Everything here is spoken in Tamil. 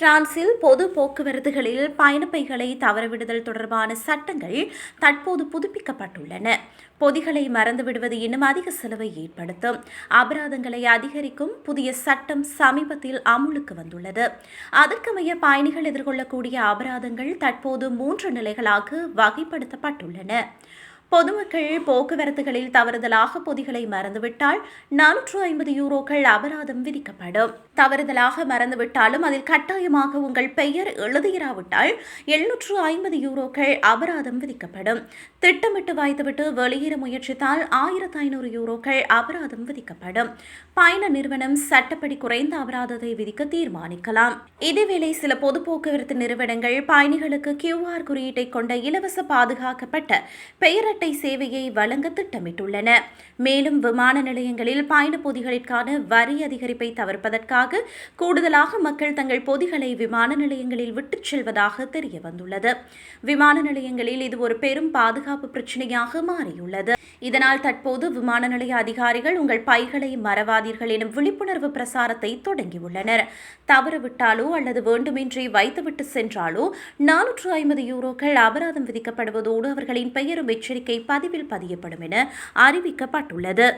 பிரான்சில் பொது போக்குவரத்துகளில் பயணப்பைகளை தவறவிடுதல் தொடர்பான சட்டங்கள் தற்போது புதுப்பிக்கப்பட்டுள்ளன. பொதிகளை மறந்துவிடுவது இன்னும் அதிக செலவை ஏற்படுத்தும். அபராதங்களை அதிகரிக்கும் புதிய சட்டம் சமீபத்தில் அமுலுக்கு வந்துள்ளது. அதற்கமைய பயணிகள் எதிர்கொள்ளக்கூடிய அபராதங்கள் தற்போது மூன்று நிலைகளாக வகைப்படுத்தப்பட்டுள்ளன. பொதுமக்கள் போக்குவரத்துகளில் தவறுதலாக பொதிகளை மறந்துவிட்டால் நானூற்று ஐம்பது யூரோக்கள் அபராதம் விதிக்கப்படும். தவறுதலாக மறந்துவிட்டாலும் அதில் கட்டாயமாக உங்கள் பெயர் எழுதியிராவிட்டால் எழுநூற்று ஐம்பது யூரோக்கள் அபராதம் விதிக்கப்படும். திட்டமிட்டு வைத்துவிட்டு வெளியேற முயற்சித்தால் ஆயிரத்து ஐநூறு யூரோக்கள் அபராதம் விதிக்கப்படும். பயண நிறுவனம் சட்டப்படி குறைந்த அபராதத்தை விதிக்க தீர்மானிக்கலாம். இதேவேளை சில பொது போக்குவரத்து நிறுவனங்கள் பயணிகளுக்கு கியூஆர் குறியீட்டை கொண்ட இலவச பாதுகாக்கப்பட்ட பெயரட்டை சேவையை வழங்க திட்டமிட்டுள்ளன. மேலும் விமான நிலையங்களில் பயண பொதிகளிற்கான வரி அதிகரிப்பை தவிர்ப்பதற்காக கூடுதலாக மக்கள் தங்கள் பொதிகளை விமான நிலையங்களில் விட்டுச் செல்வதாக தெரிய வந்துள்ளது விமான நிலையங்களில் இது ஒரு பெரும் பாதுகாப்பு பிரச்சனையாக மாறியுள்ளது. இதனால் தற்போது விமான நிலைய அதிகாரிகள் உங்கள் பைகளை மறவாதீர்கள் எனும் விழிப்புணர்வு பிரசாரத்தை தொடங்கியுள்ளனர். தவறுவிட்டாலோ அல்லது வேண்டுமென்றே வைத்துவிட்டு சென்றாலோ நானூற்று ஐம்பது யூரோக்கள் அபராதம் விதிக்கப்படுவதோடு அவர்களின் பெயரும் எச்சரிக்கை பதிவில் பதியப்படும் என அறிவிக்கப்பட்டுள்ளது.